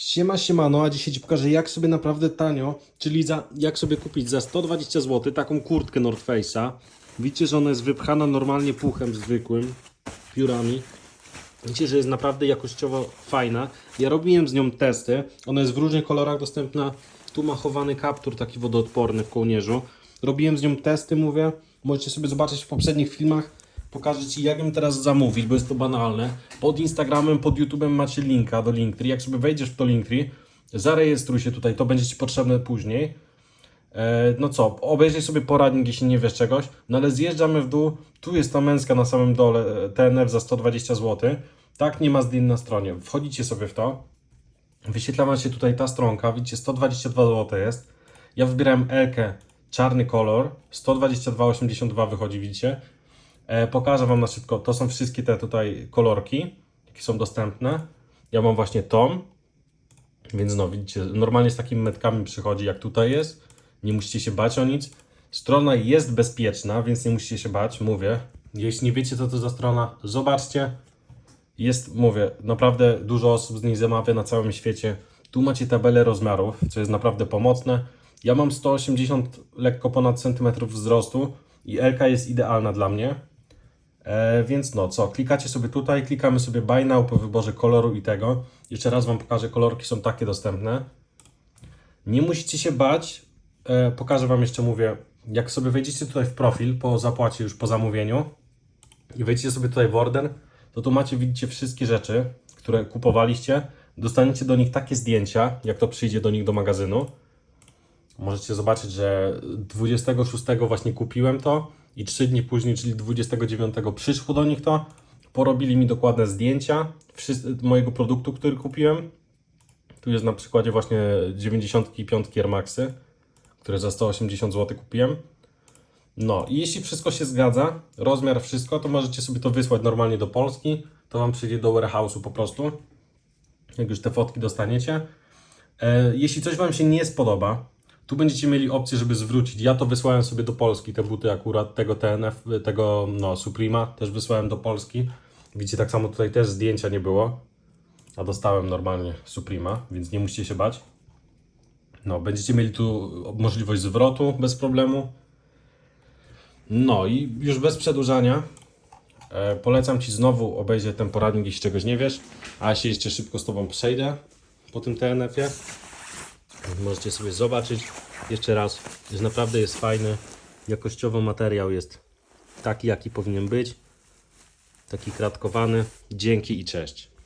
Siema, siemano, a dzisiaj Ci pokażę jak sobie naprawdę tanio, czyli za, jak sobie kupić za 120 zł taką kurtkę North Face'a. Widzicie, że ona jest wypchana normalnie puchem zwykłym, piórami. Widzicie, że jest naprawdę jakościowo fajna. Ja robiłem z nią testy, ona jest w różnych kolorach dostępna. Tu ma chowany kaptur taki wodoodporny w kołnierzu. Robiłem z nią testy, mówię. Możecie sobie zobaczyć w poprzednich filmach. Pokażę Ci, jak teraz zamówić, bo jest to banalne. Pod Instagramem, pod YouTubem macie linka do Linktree. Jak sobie wejdziesz w to Linktree, zarejestruj się tutaj, to będzie Ci potrzebne później. E, no co, obejrzyj sobie poradnik, jeśli nie wiesz czegoś. No ale zjeżdżamy w dół. Tu jest ta męska na samym dole, e, TNF za 120 zł. Tak, nie ma zdjęć na stronie. Wchodzicie sobie w to. Wyświetla wam się tutaj ta stronka. Widzicie, 122 zł jest. Ja wybierałem Elkę, czarny kolor. 122,82 wychodzi, widzicie. E, pokażę wam na szybko. To są wszystkie te tutaj kolorki, jakie są dostępne. Ja mam właśnie tą. Więc no, widzicie, normalnie z takimi metkami przychodzi, jak tutaj jest. Nie musicie się bać o nic. Strona jest bezpieczna, więc nie musicie się bać, mówię. Jeśli nie wiecie, co to za strona, zobaczcie. Jest, mówię, naprawdę dużo osób z niej zamawia na całym świecie. Tu macie tabelę rozmiarów, co jest naprawdę pomocne. Ja mam 180 lekko ponad centymetrów wzrostu i LK jest idealna dla mnie. E, więc no co, klikacie sobie tutaj, klikamy sobie Buy Now po wyborze koloru i tego. Jeszcze raz Wam pokażę, kolorki są takie dostępne. Nie musicie się bać, e, pokażę Wam jeszcze, mówię, jak sobie wejdziecie tutaj w profil po zapłacie już po zamówieniu i wejdziecie sobie tutaj w order, to tu macie, widzicie wszystkie rzeczy, które kupowaliście. Dostaniecie do nich takie zdjęcia, jak to przyjdzie do nich do magazynu. Możecie zobaczyć, że 26 właśnie kupiłem to i 3 dni później, czyli 29 przyszło do nich to. Porobili mi dokładne zdjęcia mojego produktu, który kupiłem. Tu jest na przykładzie właśnie 95 Air Maxy, które za 180 zł kupiłem. No i jeśli wszystko się zgadza, rozmiar, wszystko, to możecie sobie to wysłać normalnie do Polski. To Wam przyjdzie do warehouse'u po prostu. Jak już te fotki dostaniecie. E, jeśli coś Wam się nie spodoba, tu będziecie mieli opcję, żeby zwrócić. Ja to wysłałem sobie do Polski, te buty akurat, tego TNF, tego no, Suprema też wysłałem do Polski. Widzicie, tak samo tutaj też zdjęcia nie było, a dostałem normalnie Suprema, więc nie musicie się bać. No, będziecie mieli tu możliwość zwrotu bez problemu. No i już bez przedłużania e, polecam Ci znowu obejrzeć ten poradnik, jeśli czegoś nie wiesz, a się jeszcze szybko z Tobą przejdę po tym TNF-ie. Możecie sobie zobaczyć jeszcze raz, że naprawdę jest fajny. Jakościowo materiał jest taki, jaki powinien być. Taki kratkowany. Dzięki i cześć.